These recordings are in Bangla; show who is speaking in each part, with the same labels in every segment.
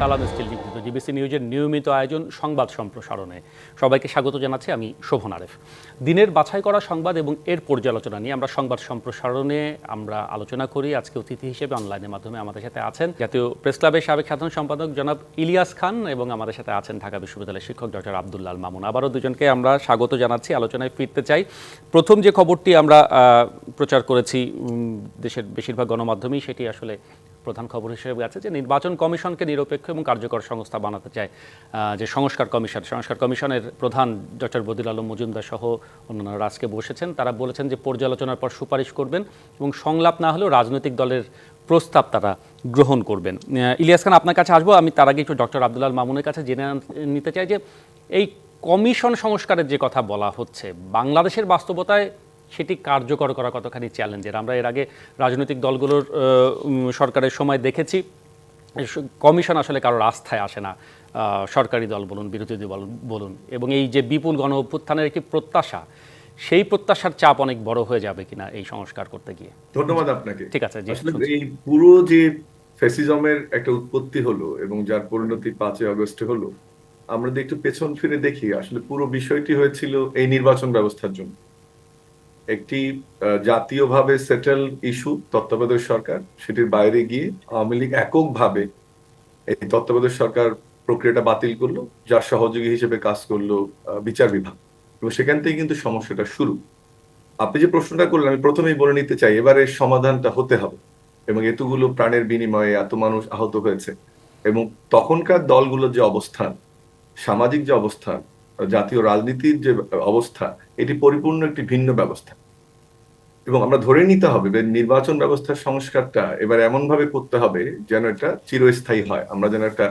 Speaker 1: সালাম স্টিল নিবেদিত জিবিসি নিউজের নিয়মিত আয়োজন সংবাদ সম্প্রসারণে। সবাইকে স্বাগত জানাচ্ছি আমি শোভন আরেফ। দিনের বাছাই করা সংবাদ এবং এর পর্যালোচনা নিয়ে আমরা সংবাদ সম্প্রসারণে আমরা আলোচনা করি। আজকে অতিথি হিসেবে অনলাইনের মাধ্যমে আমাদের সাথে আছেন জাতীয় প্রেস ক্লাবের সাবেক সাধারণ সম্পাদক জনাব ইলিয়াস খান এবং আমাদের সাথে আছেন ঢাকা বিশ্ববিদ্যালয়ের শিক্ষক ডক্টর আবদুল্লাহ মামুন। আবারও দুজনকে আমরা স্বাগত জানাচ্ছি, আলোচনায় ফিরতে চাই। প্রথম যে খবরটি আমরা প্রচার করেছি দেশের বেশিরভাগ গণমাধ্যমেই সেটি আসলে প্রধান খবর হিসেবে আছে যে নির্বাচন কমিশনকে নিরপেক্ষ এবং কার্যকর সংস্থা বানাতে চায় যে সংস্কার কমিশন। সংস্কার কমিশনের প্রধান ডক্টর বদিল আলম মজুমদার সহ অন্যান্যরা আজকে বসেছেন, তারা বলেছেন যে পর্যালোচনার পর সুপারিশ করবেন এবং সংলাপ না হলেও রাজনৈতিক দলের প্রস্তাব তারা গ্রহণ করবেন। ইলিয়াস খান, আপনার কাছে আসব। আমি তার আগে একটু ডক্টর আব্দুল্লাল মামুনের কাছে জেনে নিতে চাই যে এই কমিশন সংস্কারের যে কথা বলা হচ্ছে, বাংলাদেশের বাস্তবতায় সেটি কার্যকর করা কতখানি চ্যালেঞ্জের? আমরা এর আগে রাজনৈতিক দলগুলোর সরকারের সময় দেখেছি। কমিশন আসলে কারোর আস্থায় আসে না। সরকারি দল বলুন বিরোধী দল বলুন এবং এই যে বিপুল গণ অভ্যুত্থানের একটি প্রত্যাশা সেই প্রত্যাশার চাপ অনেক বড় হয়ে যাবে কিনা এই সংস্কার করতে গিয়ে?
Speaker 2: ধন্যবাদ আপনাকে।
Speaker 1: ঠিক আছে।
Speaker 2: এই পুরো যে ফ্যাসিজমের একটা উৎপত্তি হলো এবং যার পরিণতি পাঁচই আগস্টে হলো আমরা যদি একটু পেছন ফিরে দেখি আসলে পুরো বিষয়টি হয়েছিল এই নির্বাচন ব্যবস্থার জন্য। একটি জাতীয়ভাবে সেটেল ইস্যু তত্ত্বাবধায়ক সরকার, সেটির বাইরে গিয়ে আওয়ামী লীগ এককভাবে এই তত্ত্বাবধায়ক সরকার প্রক্রিয়াটা বাতিল করল যার সহযোগী হিসেবে কাজ করল বিচার বিভাগ। এবং সেখান থেকে কিন্তু সমস্যাটা শুরু। আপনি যে প্রশ্নটা করলেন, আমি প্রথমেই বলে নিতে চাই, এবারে সমাধানটা হতে হবে। এবং এতগুলো প্রাণের বিনিময়ে এত মানুষ আহত হয়েছে। এবং তখনকার দলগুলোর যে অবস্থান, সামাজিক যে অবস্থান জাতীয় রাজনীতির যে অবস্থা, এটি পরিপূর্ণ একটি ভিন্ন ব্যবস্থা। এবং আমরা ধরে নিতে হবে নির্বাচন ব্যবস্থার সংস্কারটা এবার এমন ভাবে করতে হবে যেন এটা চিরস্থায়ী হয়। আমরা যেন একটা,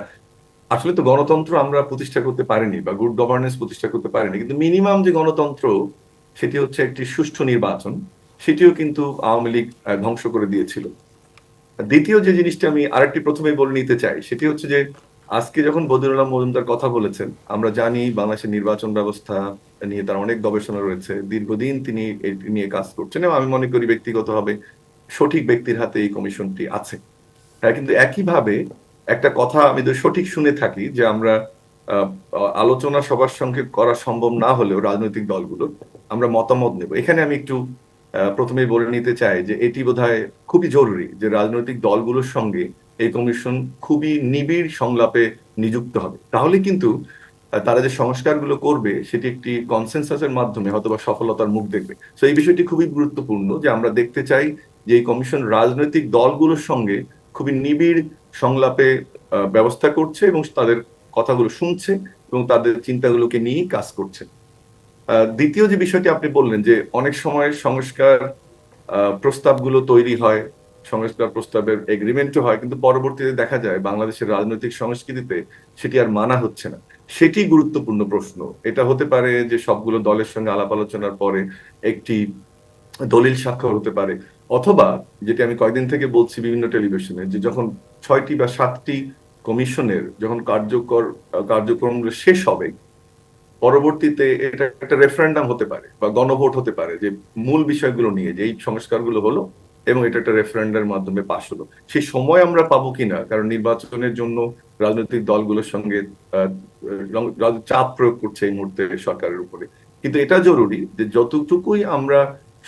Speaker 2: আসলে তো গণতন্ত্র আমরা প্রতিষ্ঠা করতে পারিনি বা গুড গভর্নেন্স প্রতিষ্ঠা করতে পারিনি, কিন্তু মিনিমাম যে গণতন্ত্র, সেটি হচ্ছে একটি সুষ্ঠু নির্বাচন, সেটিও কিন্তু আওয়ামী লীগ ধ্বংস করে দিয়েছিল। দ্বিতীয় যে জিনিসটা আমি আরেকটি প্রথমে বলে নিতে চাই, সেটি হচ্ছে যে আজকে যখন বদিরুল্লাহ মজুমদার কথা বলেছেন আমরা জানি বাংলাদেশের নির্বাচন ব্যবস্থা নিয়ে তার অনেক গবেষণা রয়েছে। দীর্ঘদিন তিনি নিয়ে কাজ করছেন এবং আমি মনে করি ব্যক্তিগতভাবে সঠিক ব্যক্তির হাতে এই কমিশনটি আছে। হ্যাঁ কিন্তু একইভাবে একটা কথা আমি তো সঠিক শুনে থাকি যে আমরা আলোচনা সবার সঙ্গে করা সম্ভব না হলেও রাজনৈতিক দলগুলো আমরা মতামত নেব। এখানে আমি একটু আহ, প্রথমেই বলে নিতে চাই যে এটি বোধহয় খুবই জরুরি যে রাজনৈতিক দলগুলোর সঙ্গে এই কমিশন খুবই নিবিড় সংলাপে নিযুক্ত হবে। তাহলে কিন্তু তারা যে সংস্কারগুলো করবে, সেটি একটি কনসেনসাসের মাধ্যমে হয়তোবা সফলতার মুখ দেখবে। তো এই বিষয়টি খুবই গুরুত্বপূর্ণ যে আমরা দেখতে চাই যে এই কমিশন রাজনৈতিক দলগুলোর সঙ্গে খুবই নিবিড় সংলাপে ব্যবস্থা করছে এবং তাদের কথাগুলো শুনছে এবং তাদের চিন্তাগুলোকে নিয়েই কাজ করছে। দ্বিতীয় যে বিষয়টি আপনি বললেন যে অনেক সময় সংস্কার প্রস্তাবগুলো তৈরি হয় সংস্কার প্রস্তাবের এগ্রিমেন্টও হয়, কিন্তু পরবর্তীতে দেখা যায় বাংলাদেশের রাজনৈতিক সংস্কৃতিতে সেটি আর মানা হচ্ছে না। সেটি গুরুত্বপূর্ণ প্রশ্ন। এটা হতে পারে যে সবগুলো দলের সঙ্গে আলাপ আলোচনার পরে একটি দলিল স্বাক্ষর হতে পারে, অথবা যেটি আমি কয়েকদিন থেকে বলছি বিভিন্ন টেলিভিশনে, যে যখন ছয়টি বা সাতটি কমিশনের যখন কার্যকর, কার্যক্রমগুলো শেষ হবে, পরবর্তীতে এটা একটা রেফারেন্ডাম হতে পারে বা গণভোট হতে পারে, যে মূল বিষয়গুলো নিয়ে, যে এই সংস্কারগুলো হলো এবং এটা একটা রেফারেন্ডামের মাধ্যমে পাশ হলো। সেই সময় আমরা পাবো কিনা? কারণ নির্বাচনের জন্য রাজনৈতিক দলগুলোর সঙ্গে চাপ প্রয়োগ করছে এই মুহূর্তে সরকারের উপরে। কিন্তু এটা জরুরি যে যতটুকুই আমরা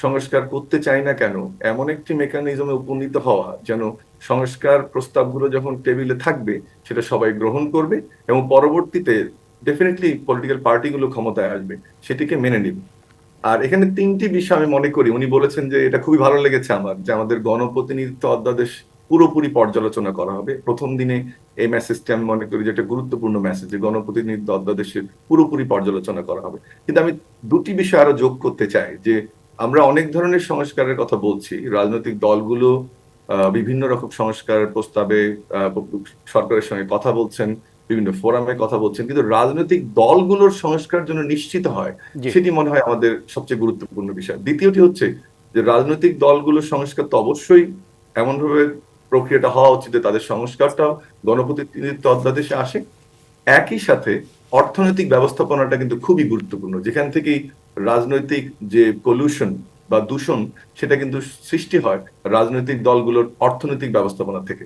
Speaker 2: সংস্কার করতে চাই না কেন, এমন একটি মেকানিজমে উপনীত হওয়া যেন সংস্কার প্রস্তাবগুলো যখন টেবিলে থাকবে, সেটা সবাই গ্রহণ করবে এবং পরবর্তীতে ডেফিনেটলি পলিটিক্যাল পার্টিগুলো ক্ষমতায় আসবে, সেটিকে মেনে নিবে। আর এখানে তিনটি বিষয় আমি মনে করি। উনি বলেছেন যে এটা খুবই ভালো লেগেছে আমার, যে আমাদের গণপ্রতিনিধিত্ব অধ্যাদেশ পুরোপুরি পর্যালোচনা করা হবে। প্রথম দিনে এই মেসেজটি আমি মনে করি যে একটা গুরুত্বপূর্ণ মেসেজ যে গণপ্রতিনিধিত্ব অধ্যাদেশের পুরোপুরি পর্যালোচনা করা হবে। কিন্তু আমি দুটি বিষয় আরও যোগ করতে চাই, যে আমরা অনেক ধরনের সংস্কারের কথা বলছি। রাজনৈতিক দলগুলো বিভিন্ন রকম সংস্কারের প্রস্তাবে সরকারের সঙ্গে কথা বলছেন। বিভিন্ন ফোরামে কথা বলছেন কিন্তু রাজনৈতিক দলগুলোর সংস্কার জন্য নিশ্চিত হয়। সেটি মনে হয় আমাদের সবচেয়ে গুরুত্বপূর্ণ বিষয়। দ্বিতীয়টি হচ্ছে যে রাজনৈতিক দলগুলোর সংস্কার তো অবশ্যই এমনভাবে প্রক্রিয়াটা হওয়া উচিত যে তাদের সংস্কারটাও গণপ্রতিনিধিত্ব অধ্যাদেশে আসে। একই সাথে অর্থনৈতিক ব্যবস্থাপনাটা কিন্তু খুবই গুরুত্বপূর্ণ যেখান থেকেই রাজনৈতিক যে পলিউশন বা দূষণ সেটা কিন্তু সৃষ্টি হয় রাজনৈতিক দলগুলোর অর্থনৈতিক ব্যবস্থাপনা থেকে।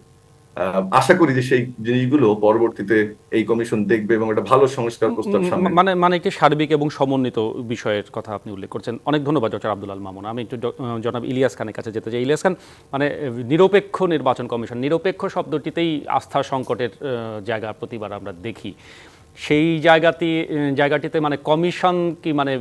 Speaker 2: আশা করি যে সেই জিনিসগুলো পরবর্তীতে এই কমিশন দেখবে এবং একটা ভালো সংস্কার প্রস্তাব সামনে
Speaker 1: মানে মানে একটি সার্বিক এবং সমন্বিত বিষয়ের কথা আপনি উল্লেখ করছেন। অনেক ধন্যবাদ ডক্টর আব্দুল আল মামুন। আমি একটু জনাব ইলিয়াস খানের কাছে যেতে চাই। ইলিয়াস খান মানে নিরপেক্ষ নির্বাচন কমিশন নিরপেক্ষ শব্দটিতেই আস্থা সংকটের জায়গা প্রতিবার আমরা দেখি। সেই জায়গাতে জায়গাটিতে মানে কমিশন কি মানে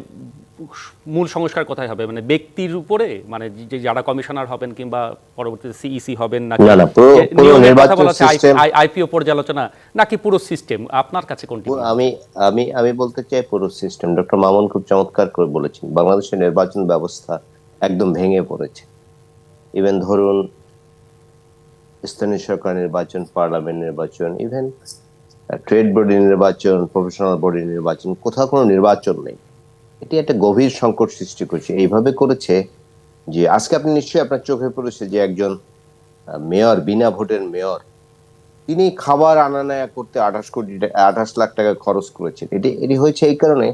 Speaker 1: মূল সংস্কার কোথায় হবে? মানে ব্যক্তির উপরে? মানে যে যারা কমিশনার হবেন কিংবা পরবর্তীতে সিইসি হবেন নাকি
Speaker 3: না, না, পুরো- নির্বাচন system-
Speaker 1: আইপিও পর্যালোচনা নাকি পুরো সিস্টেম আপনার কাছে কোনটি
Speaker 3: আমি আমি আমি বলতে চাই পুরো সিস্টেম ডক্টর মামুন খুব চমৎকার করে বলেছেন বাংলাদেশের নির্বাচন ব্যবস্থা একদম ভেঙে পড়েছে। ইভেন ধরুন স্থানীয় সরকার নির্বাচন পার্লামেন্ট নির্বাচন ইভেন ট্রেড বডি নির্বাচন প্রফেশনাল বডি নির্বাচন কোথাও কোনো নির্বাচন নেই। এটি একটা গভীর সংকট সৃষ্টি করেছে। এইভাবে করেছে যে আজকে আপনি নিশ্চয়ই আপনার চোখে পড়েছে যে একজন মেয়র, বিনা ভোটের মেয়র, তিনি খাবার আনা নেয়া করতে আঠাশ কোটি আঠাশ লাখ টাকা খরচ করেছেন। এটি এটি হয়েছে এই কারণে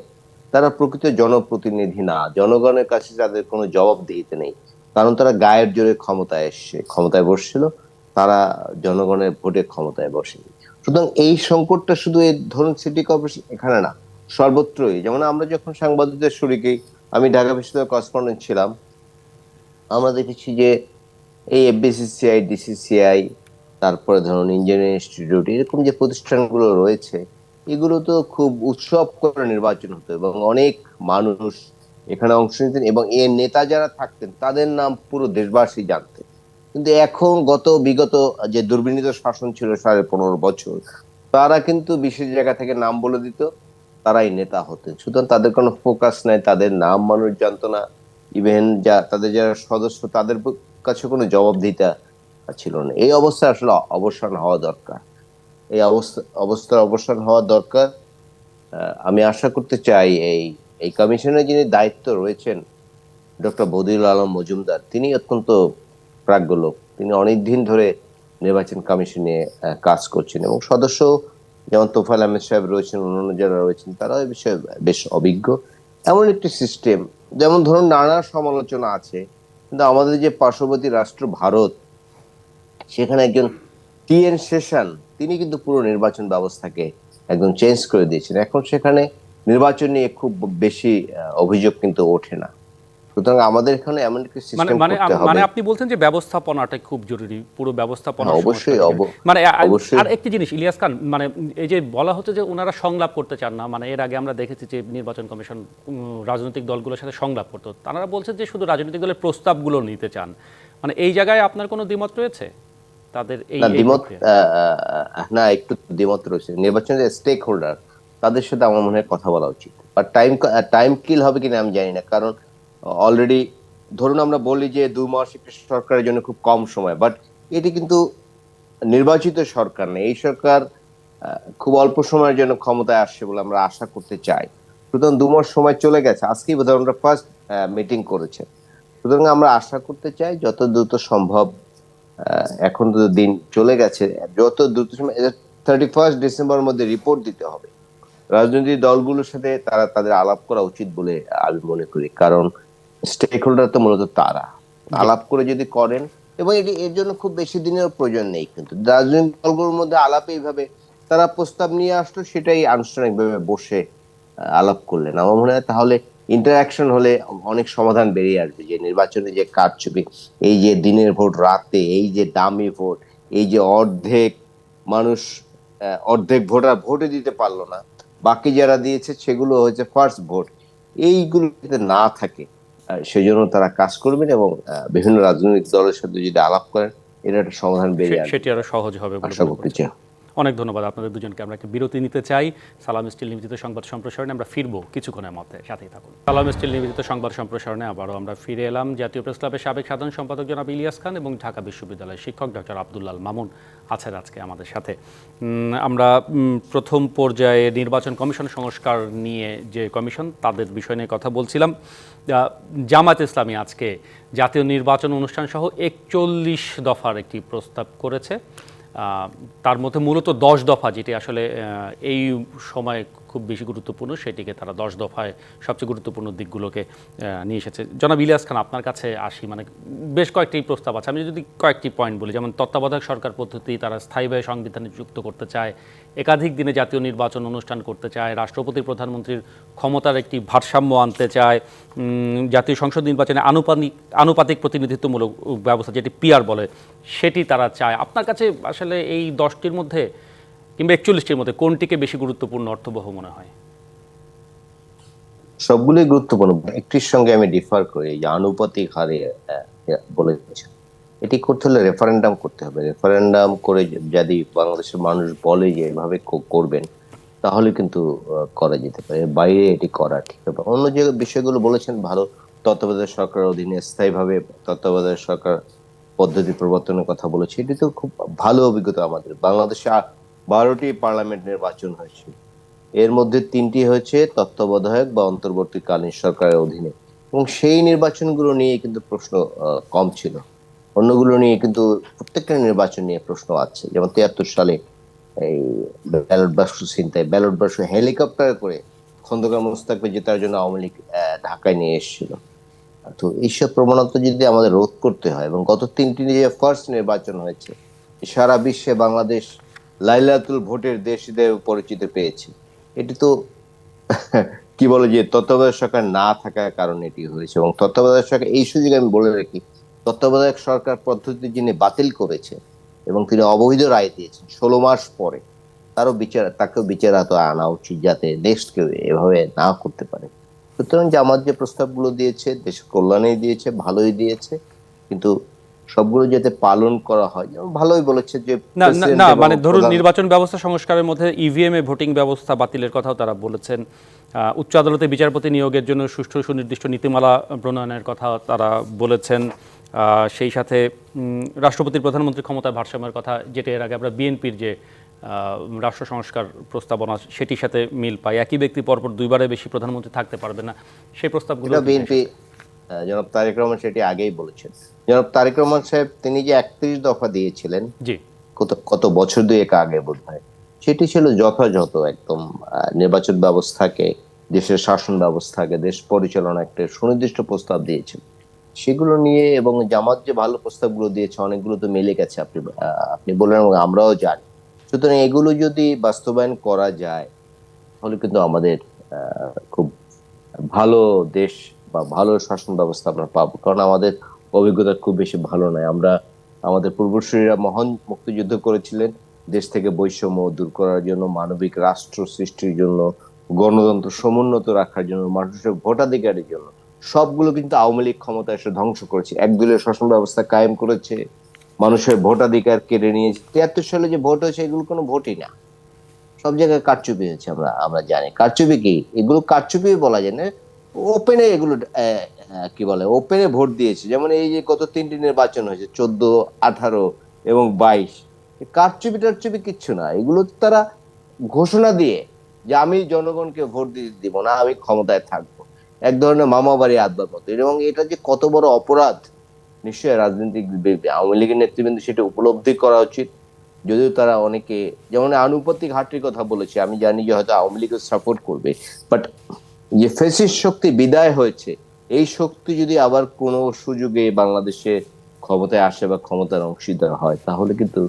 Speaker 3: তারা প্রকৃত জনপ্রতিনিধি না। জনগণের কাছে তাদের কোনো জবাবদিহিতে নেই। কারণ তারা গায়ের জোরে ক্ষমতায় এসছে, ক্ষমতায় বসছিল, তারা জনগণের ভোটে ক্ষমতায় বসেনি। সুতরাং এই সংকটটা শুধু এই ধরুন সিটি কর্পোরেশন এখানে না সর্বত্রই। যেমন আমরা যখন সাংবাদিকদের শুরুকে আমি ঢাকা বিশ্ববিদ্যালয়ের করেসপন্ডেন্ট ছিলাম। আমরা দেখেছি যে এই এফবিসিসিআই ডিসিসিআই তারপরে ধরুন ইঞ্জিনিয়ারিং ইনস্টিটিউট এরকম যে প্রতিষ্ঠানগুলো রয়েছে, এগুলো তো খুব উৎসব করে নির্বাচন হতো এবং অনেক মানুষ এখানে অংশ নিতেন এবং এর নেতা যারা থাকতেন, তাদের নাম পুরো দেশবাসী জানতেন। কিন্তু এখন গত বিগত যে দুর্বিনীত শাসন ছিল সাড়ে পনেরো বছর, তারা কিন্তু বিশেষ জায়গা থেকে নাম বলে দিত। তারাই নেতা হতেন। সুতরাং তাদের কোনো ফোকাস নাই, তাদের নাম মানুষ জানতো না। ইভেন যা, তাদের যারা সদস্য, তাদের কাছে কোনো জবাবদিহিতা ছিল না। এই অবস্থা আসলে অবসান হওয়া দরকার। এই অবস্থা, অবস্থার অবসান হওয়া দরকার। আমি আশা করতে চাই এই এই কমিশনের যিনি দায়িত্ব রয়েছেন ডক্টর বদিউল আলম মজুমদার, তিনি অত্যন্ত প্রাজ্ঞ লোক। তিনি অনেক দিন ধরে নির্বাচন কমিশনে কাজ করছেন এবং সদস্য যেমন তোফাল আহমেদ সাহেব রয়েছেন, অন্যান্য যারা রয়েছেন তারা এই বিষয়ে বেশ অভিজ্ঞ। এমন একটি সিস্টেম যেমন ধরুন নানা সমালোচনা আছে, কিন্তু আমাদের যে পার্শ্ববর্তী রাষ্ট্র ভারত, সেখানে একজন টি এন শেষান তিনি কিন্তু পুরো নির্বাচন ব্যবস্থাকে একদম চেঞ্জ করে দিয়েছেন। এখন সেখানে নির্বাচন নিয়ে খুব বেশি অভিযোগ কিন্তু ওঠে না। সুতরাং আমাদের এখানে এমন একটি
Speaker 1: মানে
Speaker 3: সিস্টেম
Speaker 1: মানে
Speaker 3: করতে
Speaker 1: মানে আপনি বলছেন যে ব্যবস্থাপনাটা খুব জরুরি পুরো ব্যবস্থাপনা
Speaker 3: অবশ্যই,
Speaker 1: মানে আর একটি জিনিস ইলিয়াস খান মানে এই যে বলা হচ্ছে যে ওনারা সংলাপ করতে চান না মানে এর আগে আমরা দেখেছি যে নির্বাচন কমিশন রাজনৈতিক দলগুলোর সাথে সংলাপ করতো। তারা বলছেন যে শুধু রাজনৈতিক দলের প্রস্তাবগুলো নিতে চান। মানে এই জায়গায় আপনার কোনো দ্বিমত রয়েছে? তাদের এই
Speaker 3: দ্বিমত না একটু দ্বিমত রয়েছে। নির্বাচনের স্টেক হোল্ডার তাদের সাথে আমার মনে হয় কথা বলা উচিত। আর টাইম টাইম কিল হবে কিনা আমি জানি না কারণ অলরেডি ধরুন আমরা বলি যে দুই মাস একটি সরকারের জন্য খুব কম সময় বাট এটি কিন্তু নির্বাচিত সরকার নেই। এই সরকার খুব অল্প সময়ের জন্য ক্ষমতায় আসছে বলে আমরা আশা করতে চাই। সুতরাং দু মাস সময় চলে গেছে। আজকেই বোধহয় আমরা ফার্স্ট মিটিং করেছে। সুতরাং আমরা আশা করতে চাই যত দ্রুত সম্ভব এখন তো দিন চলে গেছে, যত দ্রুত সময় থার্টি ফার্স্ট ডিসেম্বরের মধ্যে রিপোর্ট দিতে হবে। রাজনৈতিক দলগুলোর সাথে তারা তাদের আলাপ করা উচিত বলে আমি মনে করি। কারণ স্টেক হোল্ডার তো মূলত তারা। আলাপ করে যদি করেন এবং এটি এর জন্য খুব বেশি দিনের প্রয়োজন নেই কিন্তু। রাজনৈতিক দলগুলোর মধ্যে আলাপে এইভাবে তারা প্রস্তাব নিয়ে আসলো সেটাই আনুষ্ঠানিকভাবে বসে আলাপ করলেন। আমার মনে হয় তাহলে ইন্টারাকশন হলে অনেক সমাধান বেরিয়ে আসবে। যে নির্বাচনে যে কারচুপি এই যে দিনের ভোট রাতে এই যে দামি ভোট এই যে অর্ধেক মানুষ অর্ধেক ভোটার ভোটে দিতে পারল না বাকি যারা দিয়েছে সেগুলো হচ্ছে ফার্স্ট ভোট এইগুলো যাতে না থাকে আহ, সেজন্য তারা কাজ করবেন এবং বিভিন্ন রাজনৈতিক দলের সাথে যদি আলাপ করেন এটা একটা সমাধান বেরিয়ে
Speaker 1: সেটি আরও সহজ হবে
Speaker 3: আশা করতে চাই
Speaker 1: অনেক ধন্যবাদ আপনাদের দুজনকে। আমরা একটা বিরতি নিতে চাই। সালাম স্টিল নিবেদিত সংবাদ সম্প্রসারণে আমরা ফিরবো কিছুক্ষণের মধ্যে। সাথেই থাকুন। সালাম স্টিল নিবেদিত সংবাদ সম্প্রসারণে আবারও আমরা ফিরে এলাম। জাতীয় প্রেস ক্লাবের সাবেক সাধারণ সম্পাদক জনাব ইলিয়াস খান এবং ঢাকা বিশ্ববিদ্যালয়ের শিক্ষক ডক্টর আবদুল্লাল মামুন আছেন আজকে আমাদের সাথে। আমরা প্রথম পর্যায়ে নির্বাচন কমিশন সংস্কার নিয়ে যে কমিশন, তাদের বিষয় নিয়ে কথা বলছিলাম। জামাত ইসলামী আজকে জাতীয় নির্বাচন অনুষ্ঠান সহ একচল্লিশ দফার একটি প্রস্তাব করেছে। তার মধ্যে মূলত দশ দফা যেটি আসলে এই সময় খুব বেশি গুরুত্বপূর্ণ, সেটিকে তারা দশ দফায় সবচেয়ে গুরুত্বপূর্ণ দিকগুলোকে নিয়ে এসেছে। জনাব ইলিয়াস খান, আপনার কাছে আসি মানে বেশ কয়েকটি প্রস্তাব আছে। আমি যদি কয়েকটি পয়েন্ট বলি, যেমন তত্ত্বাবধায়ক সরকার পদ্ধতি, তারা স্থায়ীভাবে সংবিধানে যুক্ত করতে চায়, একাধিক দিনে জাতীয় নির্বাচন অনুষ্ঠান করতে চায়, রাষ্ট্রপতি, প্রধানমন্ত্রীর ক্ষমতার একটি ভারসাম্য আনতে চায় জাতীয় সংসদ নির্বাচনে আনুপাতিক আনুপাতিক প্রতিনিধিত্বমূলক ব্যবস্থা, যেটি পিআর বলে, সেটি তারা চায়। আপনার কাছে আসলে এই দশটির মধ্যে কিংবা একচল্লিশটির মধ্যে কোনটিকে বেশি গুরুত্বপূর্ণ অর্থবহ মনে হয়?
Speaker 3: সবগুলোই গুরুত্বপূর্ণ। একটির সঙ্গে আমি ডিফার করি যে আনুপাতিক হারে আহ, বলেছে এটি করতে হলে রেফারেন্ডাম করতে হবে। রেফারেন্ডাম করে যদি বাংলাদেশের মানুষ বলে যে এভাবে করবেন তাহলে কিন্তু করা যেতে পারে। বাইরে এটি করা ঠিক হবে। অন্য যে বিষয়গুলো বলেছেন ভালো তত্ত্বাবধায়ক সরকারের অধীনে স্থায়ীভাবে তত্ত্বাবধায়ক সরকার পদ্ধতি প্রবর্তনের কথা বলেছে এটি তো খুব ভালো অভিজ্ঞতা আমাদের। বাংলাদেশে বারোটি পার্লামেন্ট নির্বাচন হয়েছে এর মধ্যে তিনটি হয়েছে তত্ত্বাবধায়ক বা অন্তর্বর্তীকালীন সরকারের অধীনে। এবং সেই নির্বাচনগুলো নিয়ে কিন্তু প্রশ্ন কম ছিল। অন্যগুলো নিয়ে কিন্তু প্রত্যেকটা নির্বাচন নিয়ে প্রশ্ন আছে। যেমন তিয়াত্তর সালে এই ব্যালট বাক্স চিন্তায় ব্যালট বাক্স হেলিকপ্টার করে খন্দকার মোস্তাককে জেতার জন্য আওয়ামী লীগ ঢাকায় নিয়ে এসেছিল। তো এইসব প্রবণতা যদি আমাদের রোধ করতে হয় এবং গত তিনটি যে ফার্স্ট নির্বাচন হয়েছে, সারা বিশ্বে বাংলাদেশ লাইলাতুল ভোটের দেশ হিসেবে পরিচিতি পেয়েছে। এটি তো কি বলে যে তত্ত্বাবধায়ক সরকার না থাকার কারণে এটি হয়েছে এবং তত্ত্বাবধায়ক সরকার, এই সুযোগে আমি বলে রাখি, তত্ত্বাবধায়ক সরকার পদ্ধতি যিনি বাতিল করেছে এবং তিনি অবৈধ রায় দিয়েছেন ষোলো মাস পরে, তারও বিচার, তাকেও বিচার বিচারাত আনা উচিত যাতে নেক্সট কেউ এভাবে না করতে পারে। সুতরাং জামাত যে প্রস্তাবগুলো দিয়েছে দেশ কল্যাণেই দিয়েছে, ভালোই দিয়েছে, কিন্তু সবগুলো যাতে পালন করা হয় যেমন ভালোই বলেছে যে
Speaker 1: না মানে ধরুন নির্বাচন ব্যবস্থা সংস্কারের মধ্যে ইভিএম এ ভোটিং ব্যবস্থা বাতিলের কথাও তারা বলেছেন। উচ্চ আদালতে বিচারপতি নিয়োগের জন্য সুষ্ঠু সুনির্দিষ্ট নীতিমালা প্রণয়নের কথা তারা বলেছেন। সেই সাথে রাষ্ট্রপতির প্রধানমন্ত্রী ক্ষমতার ভারসাম্যের কথা যেটা এর আগে আমরা বিএনপির যে আহ, রাষ্ট্র সংস্কার প্রস্তাবনা সেটির সাথে মিল পাই। একই ব্যক্তি পরপর দুইবারের বেশি প্রধানমন্ত্রী থাকতে পারবে না। সেই প্রস্তাবগুলো
Speaker 3: বিএনপি জনাব তারেক রহমান সেটি আগেই বলেছেন। জনাব তারেক রহমান সাহেব তিনি যে একত্রিশ দফা দিয়েছিলেন কত কত বছর দুয়েক আগে বোধ হয় সেটি ছিল যথাযথ একদম নির্বাচন ব্যবস্থাকে দেশের শাসন ব্যবস্থাকে দেশ পরিচালনা একটা সুনির্দিষ্ট প্রস্তাব দিয়েছেন। সেগুলো নিয়ে এবং জামাত যে ভালো প্রস্তাবগুলো দিয়েছে অনেকগুলো তো মিলে গেছে আপনি আপনি বললেন এবং আমরাও জানি। সুতরাং এগুলো যদি বাস্তবায়ন করা যায় তাহলে কিন্তু আমাদের খুব ভালো দেশ বা ভালো শাসন ব্যবস্থা আমরা পাবো। কারণ আমাদের অভিজ্ঞতা খুব বেশি ভালো নয়। আমরা আমাদের পূর্বসূরীরা মহান মুক্তিযুদ্ধ করেছিলেন। দেশ থেকে বৈষম্য দূর করার জন্য, মানবিক রাষ্ট্র সৃষ্টির জন্য, গণতন্ত্র সমুন্নত রাখার জন্য, মানুষের ভোটাধিকারের জন্য, সবগুলো কিন্তু আওয়ামী লীগ ক্ষমতা এসে ধ্বংস করেছে। একদলীয় শাসন ব্যবস্থা কায়েম করেছে, মানুষের ভোটাধিকার কেড়ে নিয়েছে। তিয়াত্তর সালে যে ভোট হয়েছে, এগুলো কোনো ভোটই না। সব জায়গায় কারচুপি হয়েছে আমরা আমরা জানি। কারচুপি কি? এগুলো কারচুপি বলা যায় না। ওপেনে এগুলো কি বলে ওপেনে ভোট দিয়েছে। যেমন এই যে গত তিনটি নির্বাচন হয়েছে, চোদ্দ, আঠারো এবং বাইশ। কারচুপি টারচুপি কিচ্ছু না। এগুলো তারা ঘোষণা দিয়ে যে আমি জনগণকে ভোট দিতে দিব না, আমি ক্ষমতায় থাকব। এক ধরনের মামা বাড়ি আদবার মতো। এবং এটা যে কত বড় অপরাধ, নিশ্চয়ই রাজনৈতিক আওয়ামী লীগের নেতৃবৃন্দ সেটা উপলব্ধি করা উচিত। যদিও তারা অনেকে, যেমন আনুপাতিক হারটির কথা বলেছে, আমি জানি যে হয়তো আওয়ামী লীগের সাপোর্ট করবে। বাট যে ফেসিস শক্তি বিদায় হয়েছে এই শক্তি যদি আবার কোনো সুযোগে বাংলাদেশে ক্ষমতায় আসে বা ক্ষমতার অংশীদার হয় তাহলে কিন্তু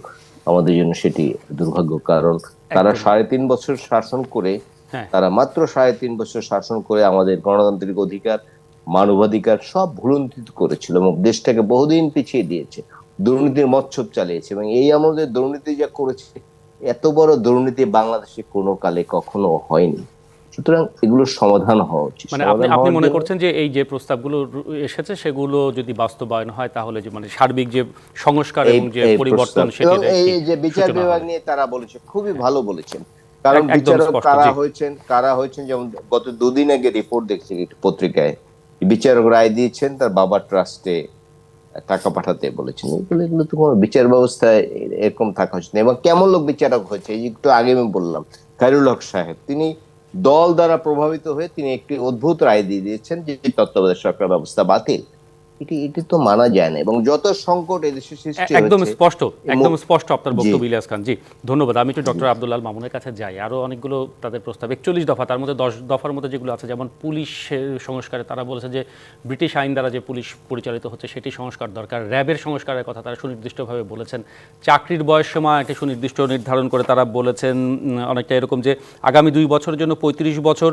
Speaker 3: আমাদের জন্য সেটি দুর্ভাগ্য। কারণ তারা সাড়ে তিন বছর শাসন করে
Speaker 1: হ্যাঁ।
Speaker 3: তারা মাত্র সাড়ে তিন বছর শাসন করে আমাদের গণতান্ত্রিক অধিকার মানবাধিকার সব ভুলুণ্ঠিত করেছিল এবং দেশটাকে বহুদিন পিছিয়ে দিয়েছে। দুর্নীতির মচ্ছব চালিয়েছে এবং এই আমাদের দুর্নীতি যা করেছে এত বড় দুর্নীতি বাংলাদেশে কোনো কালে কখনো হয়নি। সুতরাং এগুলোর সমাধান হওয়া উচিত।
Speaker 1: মানে আপনি আপনি মনে করছেন যে এই যে প্রস্তাবগুলো এসেছে সেগুলো যদি বাস্তবায়ন হয় তাহলে যে মানে সার্বিক যে সংস্কার এবং যে পরিবর্তন
Speaker 3: এবং এই যে বিচার বিভাগ নিয়ে তারা বলেছে খুবই ভালো বলেছেন। কারণ বিচারক কারা হয়েছেন কারা হয়েছেন যেমন গত দুদিন আগে রিপোর্ট দেখছি একটি পত্রিকায় বিচারক রায় দিয়েছেন তার বাবার ট্রাস্টে টাকা পাঠাতে বলেছেন। এগুলো এগুলো তো কোনো বিচার ব্যবস্থায় এরকম থাকা উচিত না। এবং কেমন লোক বিচারক হয়েছে এই একটু আগে আমি বললাম খায়রুল হক সাহেব। তিনি দল দ্বারা প্রভাবিত হয়ে তিনি একটি অদ্ভুত রায় দিয়ে দিয়েছেন যে তত্ত্বাবধায়ক সরকার ব্যবস্থা বাতিল। এটি এটি তো মানা যায় না। এবং যত সংকট এদেশে সৃষ্টি
Speaker 1: একদম স্পষ্ট একদম স্পষ্ট আপনার। বক্তব্য ইলিয়াস খান। জি ধন্যবাদ। আমি একটু ডক্টর আব্দুল্লাহ মামুনের কাছে যাই। আরও অনেকগুলো তাদের প্রস্তাব। একচল্লিশ দফা তার মধ্যে দশ দফার মধ্যে যেগুলো আছে যেমন পুলিশ সংস্কারে তারা বলেছে যে ব্রিটিশ আইন দ্বারা যে পুলিশ পরিচালিত হচ্ছে সেটি সংস্কার দরকার। র্যাবের সংস্কারের কথা তারা সুনির্দিষ্টভাবে বলেছেন। চাকরির বয়স সীমা একটি সুনির্দিষ্ট নির্ধারণ করে তারা বলেছেন অনেকটা এরকম যে আগামী দুই বছরের জন্য পঁয়ত্রিশ বছর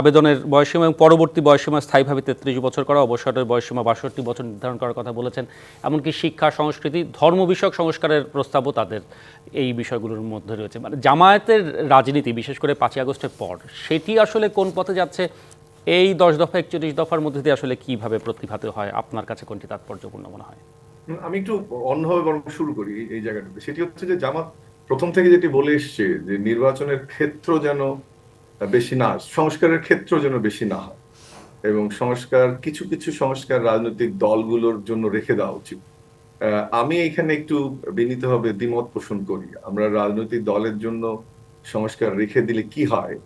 Speaker 1: আবেদনের বয়সীমা এবং পরবর্তী বয়সীমা স্থায়ীভাবে তেত্রিশ বছর করা। অবসরের বয়সীমা বাষট্টি বছর নির্ধারণ করার কথা বলেছেন। এমনকি শিক্ষা, সংস্কৃতি, ধর্ম বিষয়ক সংস্কারের প্রস্তাবও তাদের এই বিষয়গুলোর মধ্যে রয়েছে। মানে জামায়াতের রাজনীতি, বিশেষ করে পাঁচই আগস্টের পর, সেটি আসলে কোন পথে যাচ্ছে? এই দশ দফা, একচল্লিশ দফার মধ্যে দিয়ে আসলে কীভাবে প্রতিভাত হয়? আপনার কাছে কোনটি তাৎপর্যপূর্ণ মনে হয়?
Speaker 2: আমি একটু অন্যভাবে বরং শুরু করি এই- জায়গাটাতে। সেটি হচ্ছে যে জামাত প্রথম থেকে যেটি বলে এসছে যে নির্বাচনের ক্ষেত্র যেন বেশি না, সংস্কারের ক্ষেত্র যেন বেশি না হয়। এবং সংস্কার, কিছু কিছু সংস্কার রাজনৈতিক দলগুলোর জন্য রেখে দেওয়া উচিত। আমি এখানে একটু বিনীতভাবে দ্বিমত পোষণ করি। আমরা রাজনৈতিক দলের জন্য সংস্কার রেখে দিলে কি হয়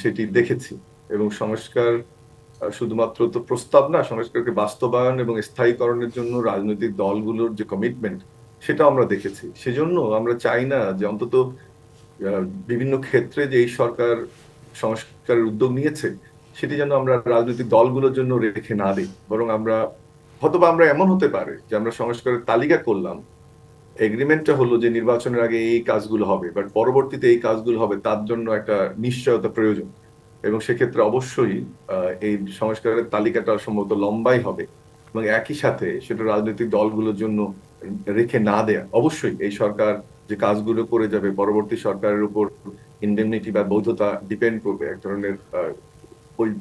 Speaker 2: সেটি দেখেছি। এবং সংস্কার শুধুমাত্র তো প্রস্তাব না, সংস্কারকে বাস্তবায়ন এবং স্থায়ীকরণের জন্য রাজনৈতিক দলগুলোর যে কমিটমেন্ট সেটা আমরা দেখেছি। সেজন্য আমরা চাই না যে অন্তত বিভিন্ন ক্ষেত্রে যে এই সরকার সংস্কারের উদ্যোগ নিয়েছে সেটি যেন আমরা রাজনৈতিক দলগুলোর জন্য রেখে না দিই, বরং আমরা, হয়তোবা আমরা এমন হতে পারে যে আমরা সংস্কারের তালিকা করলাম এগ্রিমেন্টটা হলো যে নির্বাচনের আগে এই কাজগুলো হবে বাট পরবর্তীতে এই কাজগুলো হবে তার জন্য একটা নিশ্চয়তা প্রয়োজন। এবং সেক্ষেত্রে অবশ্যই এই সংস্কারের তালিকাটা সম্ভবত লম্বাই হবে, এবং একই সাথে সেটা রাজনৈতিক দলগুলোর জন্য রেখে না দেয়া। অবশ্যই এই সরকার যে কাজগুলো করে যাবে, পরবর্তী সরকারের উপর ইন্ডেমনিটি বা বৈধতা ডিপেন্ড করবে, এক ধরনের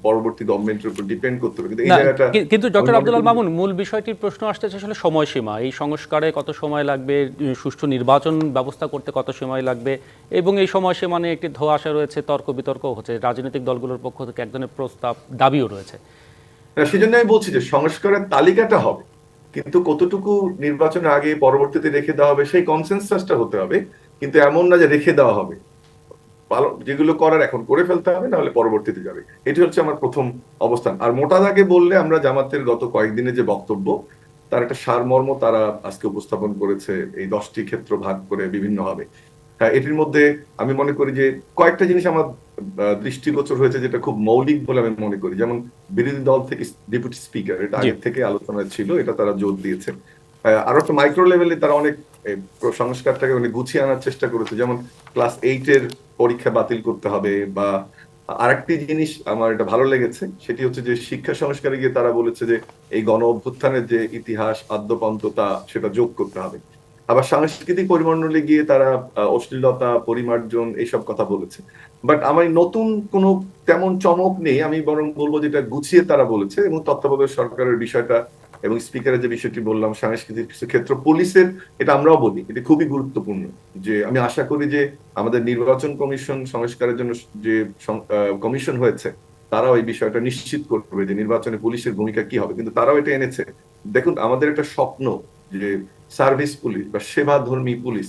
Speaker 2: পরবর্তী গভর্নমেন্টের উপর ডিপেন্ড করতে হবে। কিন্তু এই জায়গাটা
Speaker 1: কিন্তু ডক্টর আব্দুল মামুন মূল বিষয়টির প্রশ্ন আসলে সময়সীমা। এই সংস্কারে কত সময় লাগবে সুষ্ঠু নির্বাচন ব্যবস্থা করতে কত সময় লাগবে এবং এই সময়সীমা নিয়ে একটি ধোঁয়াশা রয়েছে তর্ক বিতর্ক হচ্ছে। রাজনৈতিক দলগুলোর পক্ষ থেকে এক ধরনের প্রস্তাব দাবিও রয়েছে।
Speaker 2: সেজন্য আমি বলছি যে সংস্কারের তালিকাটা হবে কিন্তু কতটুকু নির্বাচনের আগে পরবর্তীতে রেখে দেওয়া হবে সেই কনসেনসাসটা হতে হবে কিন্তু এমন না যে রেখে দেওয়া হবে। ভালো- যেগুলো করার এখন করে ফেলতে হবে না হলে পরবর্তীতে যাবে। এটি হচ্ছে আমার প্রথম অবস্থান। আর মোটা দাগে বললে আমরা জামাতের গত কয়েকদিনের যে বক্তব্য তার একটা সারমর্ম তারা আজকে উপস্থাপন করেছে এই দশটি ক্ষেত্র ভাগ করে বিভিন্ন হবে হ্যাঁ এটির মধ্যে আমি মনে করি যে কয়েকটা জিনিস আমার দৃষ্টিগোচর হয়েছে যেটা খুব মৌলিক বলে আমি মনে করি। যেমন বিরোধী দল থেকে ডেপুটি স্পিকার এটা
Speaker 1: জি।
Speaker 2: আগে থেকে আলোচনা ছিল এটা তারা জোর দিয়েছে আরও একটা মাইক্রো লেভেলে তারা অনেক সংস্কারটাকে অনেক গুছিয়ে আনার চেষ্টা করেছে। যেমন ক্লাস এইট এর পরীক্ষা বাতিল করতে হবে বা আরেকটি জিনিস আমার এটা ভালো লেগেছে, সেটি হচ্ছে যে শিক্ষা সংস্কারে গিয়ে তারা বলেছে যে এই গণ অভ্যুত্থানের যে ইতিহাস আদ্যপান্ততা সেটা যোগ করতে হবে। আবার সাংস্কৃতিক পরিমণ্ডলে গিয়ে তারা অশ্লীলতা, পরিমার্জন এইসব কথা বলেছে। বাট আমার নতুন কোনো তেমন চমক নেই। আমি বরং বলব যেটা গুছিয়ে তারা বলেছে এবং তত্ত্বাবধায়ক সরকারের বিষয়টা এবং স্পিকারের যে বিষয়টি বললাম, সাংস্কৃতিক কিছু ক্ষেত্র পুলিশের এটা আমরাও বলি, এটা খুবই গুরুত্বপূর্ণ। যে আমি আশা করি যে আমাদের নির্বাচন কমিশন সংস্কারের জন্য যে কমিশন হয়েছে, তারাও এই বিষয়টা নিশ্চিত করবে যে নির্বাচনে পুলিশের ভূমিকা কি হবে। কিন্তু তারাও এটা এনেছে। দেখুন, আমাদের একটা স্বপ্ন যে সার্ভিস পুলিশ বা সেবা ধর্মী পুলিশ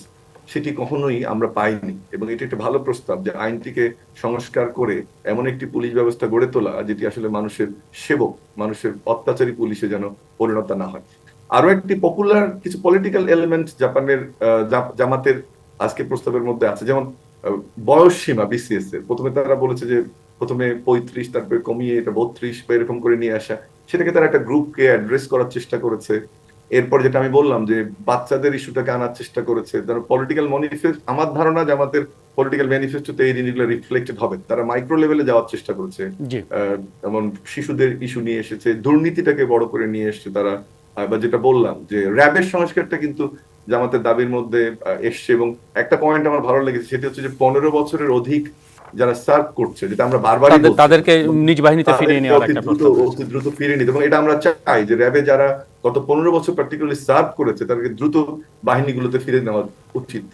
Speaker 2: সেটি কখনোই আমরা পাইনি এবং এটি একটা ভালো প্রস্তাব যে আইনটিকে সংস্কার করে এমন একটি পুলিশ ব্যবস্থা গড়ে তোলা যেটি আসলে মানুষের সেবক, মানুষের অত্যাচারী পুলিশে যেন পরিণত না হয়। আরও একটি পপুলার কিছু পলিটিক্যাল এলিমেন্ট জাপানের জামাতের আজকে প্রস্তাবের মধ্যে আছে, যেমন বয়স সীমা বিসিএস এর। প্রথমে তারা বলেছে যে প্রথমে পঁয়ত্রিশ, তারপরে কমিয়ে এটা বত্রিশ বা এরকম করে নিয়ে আসা। সেটাকে তারা একটা গ্রুপকে অ্যাড্রেস করার চেষ্টা করেছে। এরপর যেটা আমি বললাম যে বাচ্চাদের ইস্যুটাকে আনার চেষ্টা করেছে পলিটিক্যাল ম্যানিফেস্ট আমার ধারণা যে আমাদের পলিটিক্যাল ম্যানিফেস্টোতে এই জিনিসগুলো রিফ্লেক্টেড হবে। তারা মাইক্রো লেভেলে যাওয়ার চেষ্টা করেছে। যেমন শিশুদের ইস্যু নিয়ে এসেছে দুর্নীতিটাকে বড় করে নিয়ে এসেছে তারা। বা যেটা বললাম যে র্যাবের সংস্কারটা কিন্তু জামাতের দাবির মধ্যে এসছে এবং একটা পয়েন্ট আমার ভালো লেগেছে সেটি হচ্ছে যে পনেরো বছরের অধিক যারা সার্ভ করছে যেটা আমরা বারবারই
Speaker 1: তাদের- তাদেরকে নিজ বাহিনীতে ফিরিয়ে
Speaker 2: তাদেরকে
Speaker 1: নেওয়ার একটা
Speaker 2: দ্রুত
Speaker 1: প্রস্তাব
Speaker 2: অতি দ্রুত ফিরিয়ে নিতে এবং এটা আমরা চাই যে র্যাবে যারা গত পনেরো বছর পার্টিকুলারলি সার্ভ করেছে তাদেরকে দ্রুত বাহিনীগুলোতে ফিরে নেওয়া উচিত।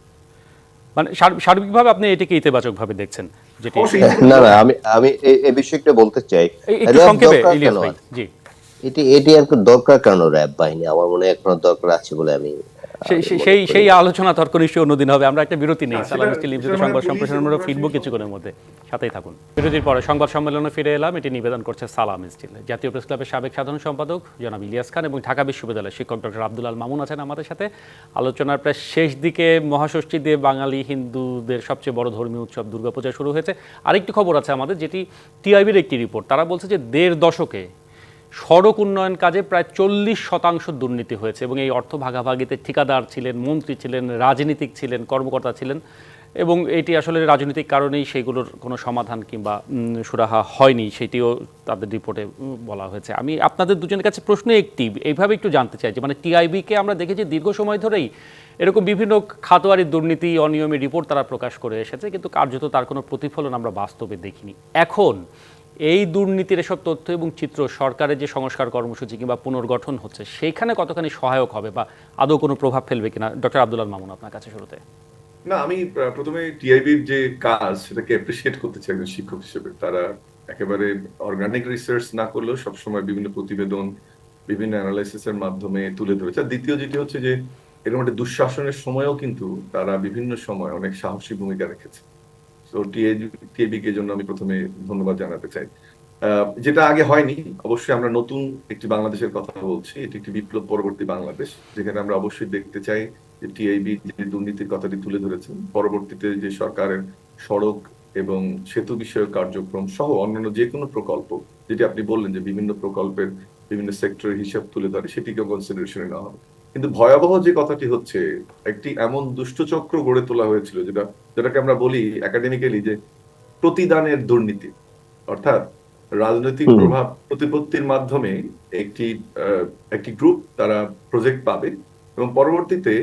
Speaker 1: মানে সার্বিকভাবে আপনি এটিকে ইতিবাচকভাবে দেখছেন যেটি
Speaker 3: না না আমি আমি এই- এই বিষয়টা বলতে চাই।
Speaker 1: একটু সংক্ষেপে ইলিয়াস ভাই। জি।
Speaker 3: এটি এটি আর দরকার কেন র্যাব বাহিনী? আমার মনে হয় এখনও দরকার আছে বলে আমি
Speaker 1: সেই সেই- আলোচনা তর্ক নিশ্চয়ই অন্যদিন হবে। আমরা একটা বিরতি নেই। সালাম লিমিটেড সংবাদ
Speaker 2: মানে
Speaker 1: সম্প্রসারণ আমরা ফিরবো কিছুক্ষণের মধ্যে। সাথেই থাকুন। বিরতির পরে সংবাদ সম্মেলনে ফিরে এলাম। এটি নিবেদন করছে সালাম স্টিল। জাতীয় প্রেস ক্লাবের সাবেক সাধারণ সম্পাদক জনাব ইলিয়াস খান এবং ঢাকা বিশ্ববিদ্যালয়ের শিক্ষক ডক্টর আব্দুল আল মামুন আছেন আমাদের সাথে। আলোচনার প্রায় শেষ দিকে মহাষষ্ঠী দিয়ে বাঙালি হিন্দুদের সবচেয়ে বড় ধর্মীয় উৎসব দুর্গাপূজা শুরু হয়েছে। আরেকটি খবর আছে আমাদের যেটি টিআইবির একটি রিপোর্ট। তারা বলছে যে দেড় দশকে সড়ক উন্নয়ন কাজে প্রায় চল্লিশ শতাংশ দুর্নীতি হয়েছে এবং এই অর্থ ভাগাভাগিতে ঠিকাদার ছিলেন, মন্ত্রী ছিলেন, রাজনীতিক ছিলেন, কর্মকর্তা ছিলেন এবং এটি আসলে রাজনৈতিক কারণেই সেগুলোর কোনো সমাধান কিংবা সুরাহা হয়নি, সেটিও তাদের রিপোর্টে বলা হয়েছে। আমি আপনাদের দুজনের কাছে প্রশ্ন একটি, এইভাবে একটু জানতে চাই যে মানে টিআইবিকে আমরা দেখেছি দীর্ঘ সময় ধরেই এরকম বিভিন্ন খাতোয়ারি দুর্নীতি অনিয়মের রিপোর্ট তারা প্রকাশ করে এসেছে, কিন্তু কার্যত তার কোনো প্রতিফলন আমরা বাস্তবে দেখিনি। এখন এই দুর্নীতির এসব তথ্য এবং চিত্র সরকারের যে সংস্কার কর্মসূচি কিংবা পুনর্গঠন হচ্ছে, সেইখানে কতখানি সহায়ক হবে বা আদৌ কোনো প্রভাব ফেলবে কিনা? ডক্টর আব্দুল্লাহ মামুন আপনার কাছে শুরুতে।
Speaker 2: না, আমি প্রথমে টিআইবির যে কাজ সেটাকে অ্যাপ্রিসিয়েট করতে চাই একজন শিক্ষক হিসেবে। তারা একেবারে অর্গানিক রিসার্চ না করলেও সবসময় বিভিন্ন প্রতিবেদন, বিভিন্ন অ্যানালাইসিসের মাধ্যমে তুলে ধরেছে। আর দ্বিতীয় যেটি হচ্ছে যে, এরকম একটা দুঃশাসনের সময়ও কিন্তু তারা বিভিন্ন সময় অনেক সাহসী ভূমিকা রেখেছে। তো জন্য আমি প্রথমে ধন্যবাদ জানাতে চাই। যেটা আগে হয়নি, অবশ্যই আমরা নতুন একটি বাংলাদেশের কথা বলছি। এটি একটি বিপ্লব পরবর্তী বাংলাদেশ, যেখানে আমরা অবশ্যই দেখতে চাই যে টিআইবি যে দুর্নীতির কথাটি তুলে ধরেছেন, পরবর্তীতে যে সরকারের সড়ক এবং সেতু বিষয়ক কার্যক্রম সহ অন্যান্য যে কোনো প্রকল্প, যেটি আপনি বললেন যে বিভিন্ন প্রকল্পের বিভিন্ন সেক্টরের হিসাব তুলে ধরে সেটিকে কনসিডারেশনে নেওয়া হবে। কিন্তু ভয়াবহ যে কথাটি হচ্ছে একটি এমন দুষ্টচক্র গড়ে তোলা হয়েছিল যেটা যেটাকে আমরা বলি একাডেমিক্যালি যে প্রতিদানের দুর্নীতি। অর্থাৎ রাজনৈতিক প্রভাব প্রতিপত্তির মাধ্যমে একটি একটি গ্রুপ তারা প্রজেক্ট পাবে এবং পরবর্তীতে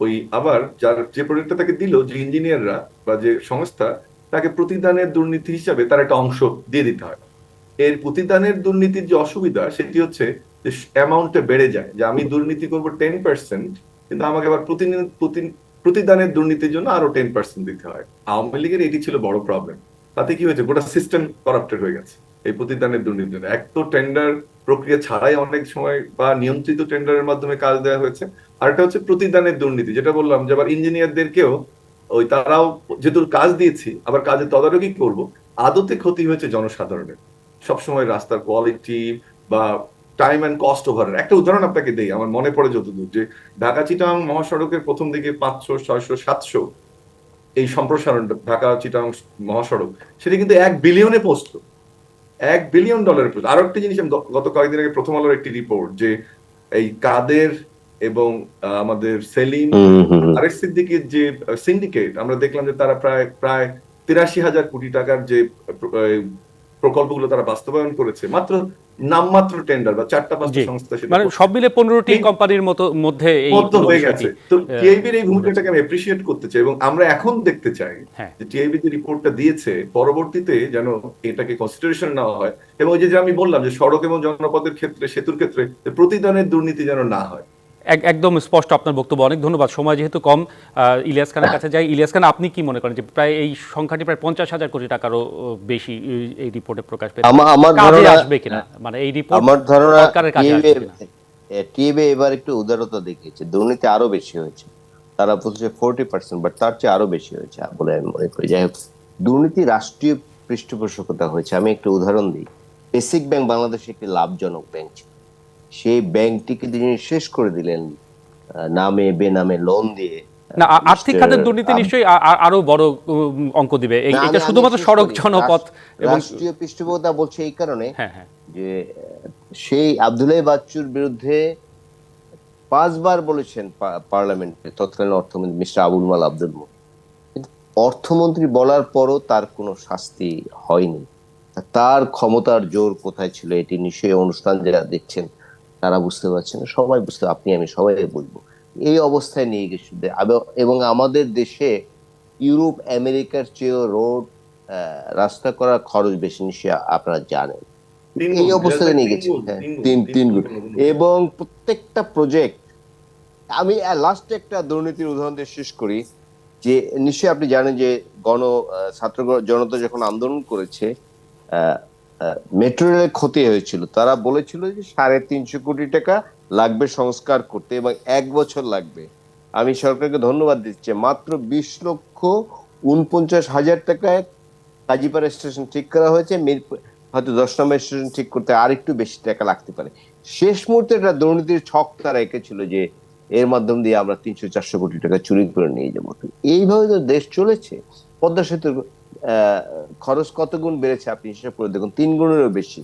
Speaker 2: ওই আবার যার যে প্রজেক্টটা তাকে দিল যে ইঞ্জিনিয়াররা বা যে সংস্থা তাকে প্রতিদানের দুর্নীতি হিসাবে তার একটা অংশ দিয়ে দিতে হয়। এর প্রতিদানের দুর্নীতির যে অসুবিধা সেটি হচ্ছে অ্যামাউন্টটা বেড়ে যায়, যে আমি দুর্নীতি করব টেন পার্সেন্ট কিন্তু আমাকে আবার প্রতিদিন প্রতি- প্রতিদানের দুর্নীতির জন্য আরও টেন পার্সেন্ট দিতে হয়। আওয়ামী লীগের এটি ছিল বড় প্রবলেম তাতে কি হয়েছে? গোটা সিস্টেম করাপ্টেড হয়ে গেছে এই প্রতিদানের দুর্নীতির জন্য। এক তো টেন্ডার প্রক্রিয়া ছাড়াই অনেক সময় বা নিয়ন্ত্রিত টেন্ডারের মাধ্যমে কাজ দেওয়া হয়েছে। আর একটা হচ্ছে প্রতিদানের দুর্নীতি, যেটা বললাম যে আবার ইঞ্জিনিয়ারদেরকেও ওই তারাও যেহেতু কাজ দিয়েছি, আবার কাজে তদারকি করব, আদতে ক্ষতি হয়েছে জনসাধারণের। সবসময় রাস্তার কোয়ালিটি বা টাইম অ্যান্ড কস্ট ওভার একটা উদাহরণ আপনাকে দেই আমার মনে পড়ে যতদূর যে ঢাকা চিটাং মহাসড়কের প্রথম দিকে পাঁচশো ছয়শো সাতশো এই সম্প্রসারণ ঢাকা চিটাং মহাসড়ক সেটা কিন্তু এক বিলিয়নে পৌঁছলো। এক বিলিয়ন ডলারের পৌঁছলো। আরও একটা জিনিস আমি গত কয়েকদিন আগে প্রথম আলোর একটি রিপোর্ট যে এই কাদের এবং আমাদের সেলিম। আরেক সিদ্দিকির যে সিন্ডিকেট আমরা দেখলাম যে তারা প্রায় প্রায় তিরাশি হাজার কোটি টাকার যে প্রকল্পগুলো তারা বাস্তবায়ন করেছে। মাত্র নামমাত্র টেন্ডার বা চারটা পাঁচটা সংস্থা সেটা
Speaker 1: মানে সব মিলে পনেরোটি
Speaker 2: এই-
Speaker 1: কোম্পানির মতো মধ্যে এই
Speaker 2: হয়ে গেছে। তো
Speaker 1: আহ,
Speaker 2: টিআইবির এই ভূমিকাটাকে আমি অ্যাপ্রিসিয়েট করতে চাই এবং আমরা এখন দেখতে চাই
Speaker 1: হ্যাঁ।
Speaker 2: যে টিআইবি যে রিপোর্টটা দিয়েছে পরবর্তীতে যেন এটাকে কনসিডারেশন নেওয়া হয় এবং ওই যে যে আমি বললাম যে সড়ক এবং জনপদের ক্ষেত্রে সেতুর ক্ষেত্রে প্রতিদানের দুর্নীতি যেন না হয়।
Speaker 1: একদম স্পষ্ট আপনার বক্তব্য। অনেক ধন্যবাদ। সময় যেহেতু কম ইলিয়াস খানের কাছে যাই। ইলিয়াস খান আপনি কি মনে করেন যে প্রায় এই সংখ্যাটি প্রায় পঞ্চাশ হাজার কোটি টাকারও বেশি এই- রিপোর্টে প্রকাশ পেয়েছে?
Speaker 3: আমার ধারণা
Speaker 1: আসবে কিনা? মানে এই রিপোর্ট
Speaker 3: আমার ধারণা
Speaker 1: সরকারের কাজে আসবে কিনা?
Speaker 3: টিএবে এবার একটু উদারতা দেখিয়েছে। দুর্নীতি আরও বেশি হয়েছে। তারা বলছে ফোরটি পার্সেন্ট বাট তার চেয়ে আরও বেশি হয়েছে বলে আমি মনে করি। যাই হোক দুর্নীতি রাষ্ট্রীয় পৃষ্ঠপোষকতা হয়েছে। আমি একটা উদাহরণ দিই। বেসিক ব্যাংক বাংলাদেশে একটি লাভজনক ব্যাংক ছিল। সেই ব্যাংকটিকে তিনি শেষ করে দিলেন নামে বেনামে লোন দিয়ে
Speaker 1: না আর্থিক খাতের দুর্নীতি নিশ্চয়ই আরও বড় অঙ্ক দিবে। এটা শুধুমাত্র সড়ক জনপথ এবং
Speaker 3: রাষ্ট্রীয় পৃষ্ঠপোষকতা বলছে এই কারণে
Speaker 1: হ্যাঁ হ্যাঁ।
Speaker 3: যে সেই আব্দুল্লাহ বাচ্চুর বিরুদ্ধে পাঁচবার বলেছেন পার্লামেন্টে তৎকালীন অর্থমন্ত্রী মিস্টার আবুল মাল আব্দুল কিন্তু অর্থমন্ত্রী বলার পরও তার কোনো শাস্তি হয়নি। তার ক্ষমতার জোর কোথায় ছিল এটি নিশ্চয়ই অনুষ্ঠান যারা দেখছেন তারা বুঝতে পারছেন সবাই বুঝতে আপনি আমি সবাই বলব। এই অবস্থায় নিয়ে গেছে এবং আমাদের দেশে ইউরোপ আমেরিকার চেয়েও রোড রাস্তা করার খরচ বেশি নিশ্চয় আপনারা জানেন। এই
Speaker 2: গুণ,
Speaker 3: অবস্থাতে নিয়ে গেছে
Speaker 2: তিন
Speaker 3: তিন গুণ। এবং প্রত্যেকটা প্রজেক্ট আমি লাস্টে একটা দুর্নীতির উদাহরণ দিয়ে শেষ করি যে নিশ্চয়ই আপনি জানেন যে গণ ছাত্র জনতা যখন আন্দোলন করেছে মেট্রো রেলের ক্ষতি হয়েছিল। তারা বলেছিল যে সাড়ে তিনশো কোটি টাকা লাগবে সংস্কার করতে এবং এক বছর লাগবে। আমি সরকারকে ধন্যবাদ দিচ্ছি। মাত্র বিশ লক্ষ উনপঞ্চাশ হাজার টাকায় কাজীপাড়া স্টেশন ঠিক করা হয়েছে। মিরপুর, হয়তো দশ নম্বর স্টেশন ঠিক করতে আরেকটু বেশি টাকা লাগতে পারে। শেষ মুহূর্তে একটা দুর্নীতির ছক তারা এঁকেছিল যে এর মাধ্যম দিয়ে আমরা তিনশো চারশো কোটি টাকা চুরি করে নিয়ে যাব। এইভাবে তো দেশ চলেছে। পদ্মা সেতুর খরচ কত গুণ বেড়েছে আপনি হিসাব করে দেখুন তিন গুণেরও বেশি।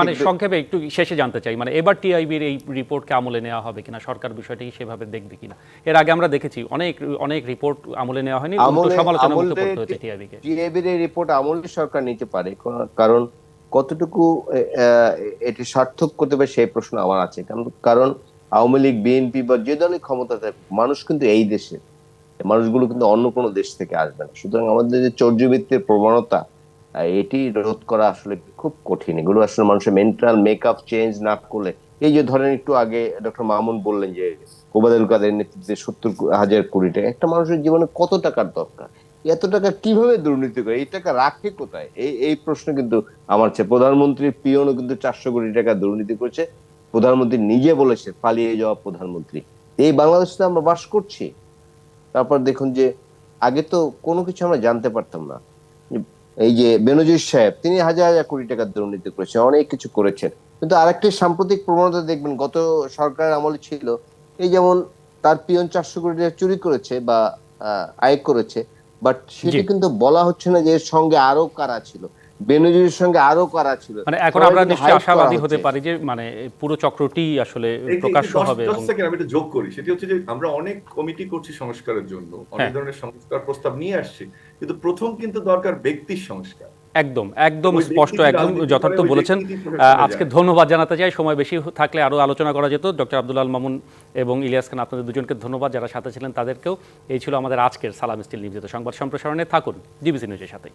Speaker 1: মানে সংক্ষেপে একটু শেষে জানতে চাই মানে এবার টিআইবির এই রিপোর্টকে আমলে নেওয়া হবে কিনা সরকার বিষয়টি সেভাবে দেখবে কিনা? এর আগে আমরা দেখেছি অনেক অনেক রিপোর্ট আমলে নেওয়া হয়নি সমালোচনা করতে টিআইবিকে।
Speaker 3: টিআইবির এই রিপোর্ট আমলে সরকার নিতে পারে কারণ কতটুকু এটি সার্থক করতে পারে সেই প্রশ্ন আমার আছে কারণ আওয়ামী লীগ বিএনপি বা যে দলই ক্ষমতা থাকে মানুষ কিন্তু এই দেশে মানুষগুলো কিন্তু অন্য কোনো দেশ থেকে আসবে না। সুতরাং আমাদের যে চর্যবৃত্তির প্রবণতা এটি রোধ করা আসলে খুব কঠিন। এগুলো আসলে মানুষের মেন্টাল মেকআপ চেঞ্জ না করলে, এই যে ধরেন একটু আগে ডক্টর মামুন বললেন যে, ওবায়দুল কাদের নেতৃত্বে সত্তর হাজার কোটি টাকা একটা মানুষের জীবনে কত টাকার দরকার? এত টাকা কীভাবে দুর্নীতি করে? এই টাকা রাখে কোথায়? এই এই প্রশ্ন কিন্তু আমার চেয়ে প্রধানমন্ত্রীর পিয়নও কিন্তু চারশো কোটি টাকা দুর্নীতি করেছে। প্রধানমন্ত্রী নিজে বলেছে, পালিয়ে যাওয়া প্রধানমন্ত্রী। এই বাংলাদেশে আমরা বাস করছি। তারপর দেখুন যে আগে তো কোনো কিছু আমরা জানতে পারতাম না। এই যে বেনজির সাহেব তিনি হাজার হাজার কোটি টাকা দুর্নীতি করেছেন অনেক কিছু করেছেন। কিন্তু আরেকটি সাম্প্রতিক প্রবণতা দেখবেন গত সরকারের আমলে ছিল এই যেমন তার পিয়ন চারশো কোটি টাকা চুরি করেছে বা আহ, আয় করেছে বাট সেটা কিন্তু বলা হচ্ছে না যে এর সঙ্গে আরও কারা ছিল। বেনজির সঙ্গে আরও কারা ছিল।
Speaker 1: মানে এখন আমরা নিশ্চয়ই আশাবাদী হতে পারি যে মানে পুরো চক্রটি আসলে প্রকাশ্য হবে এবং
Speaker 2: সেকেন্ড আমি একটু যোগ করি। সেটি হচ্ছে যে আমরা অনেক কমিটি করছি সংস্কারের জন্য। অনেক
Speaker 1: হ্যাঁ।
Speaker 2: ধরনের সংস্কার প্রস্তাব নিয়ে আসছি। কিন্তু প্রথম কিন্তু দরকার ব্যক্তির সংস্কার।
Speaker 1: একদম একদম স্পষ্ট একদম যথার্থ বলেছেন। আজকে ধন্যবাদ জানাতে চাই। সময় বেশি থাকলে আরও আলোচনা করা যেত। ডক্টর আব্দুল আল মামুন এবং ইলিয়াস খান আপনাদের দুজনকে ধন্যবাদ। যারা সাথে ছিলেন তাদেরকেও এই ছিল আমাদের আজকের সালাম স্টিল নিবেদিত সংবাদ সম্প্রসারণে। থাকুন ডিবিসি নিউজের সাথে